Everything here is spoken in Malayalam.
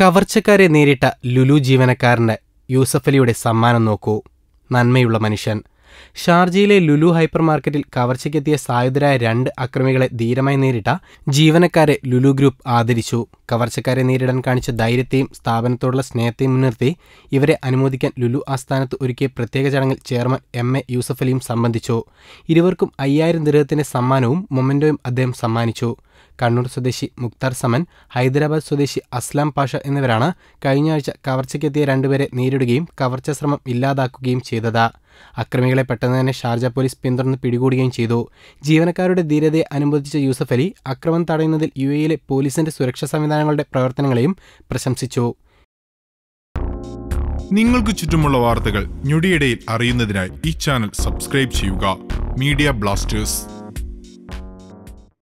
കവർച്ചക്കാരെ നേരിട്ട ലുലു ജീവനക്കാരന് യൂസഫലിയുടെ സമ്മാനം നോക്കൂ. നന്മയുള്ള മനുഷ്യൻ. ഷാർജയിലെ ലുലു ഹൈപ്പർ മാർക്കറ്റിൽ കവർച്ചയ്ക്കെത്തിയ സായുധരായ രണ്ട് അക്രമികളെ ധീരമായി നേരിട്ട ജീവനക്കാരെ ലുലു ഗ്രൂപ്പ് ആദരിച്ചു. കവർച്ചക്കാരെ നേരിടാൻ കാണിച്ച ധൈര്യത്തെയും സ്ഥാപനത്തോടുള്ള സ്നേഹത്തെയും മുൻനിർത്തി ഇവരെ അനുമോദിക്കാൻ ലുലു ആസ്ഥാനത്ത് ഒരുക്കിയ പ്രത്യേക ചടങ്ങിൽ ചെയർമാൻ എം എ യൂസഫലിയും സംബന്ധിച്ചു. ഇരുവർക്കും അയ്യായിരം ദിർഹത്തിന്റെ സമ്മാനവും മൊമെന്റോയും അദ്ദേഹം സമ്മാനിച്ചു. കണ്ണൂർ സ്വദേശി മുക്താർ സമൻ ഹൈദരാബാദ് സ്വദേശി അസ്ലാം പാഷ എന്നിവരാണ് കഴിഞ്ഞ ആഴ്ച കവർച്ചയ്ക്കെത്തിയ രണ്ടുപേരെ നേരിടുകയും കവർച്ച ശ്രമം ഇല്ലാതാക്കുകയും ചെയ്തത്. അക്രമികളെ പെട്ടെന്ന് തന്നെ ഷാർജ പോലീസ് പിന്തുടർന്ന് പിടികൂടുകയും ചെയ്തു. ജീവനക്കാരുടെ ധീരതയെ അനുബന്ധിച്ച യൂസഫ് അലി അക്രമം തടയുന്നതിൽ യു എയിലെ പോലീസിന്റെ സുരക്ഷാ സംവിധാനങ്ങളുടെ പ്രവർത്തനങ്ങളെയും പ്രശംസിച്ചു. നിങ്ങൾക്ക് ചുറ്റുമുള്ള വാർത്തകൾ ഞൊടിയിടയിൽ അറിയുന്നതിനായി ഈ ചാനൽ സബ്സ്ക്രൈബ് ചെയ്യുക. Media blasters.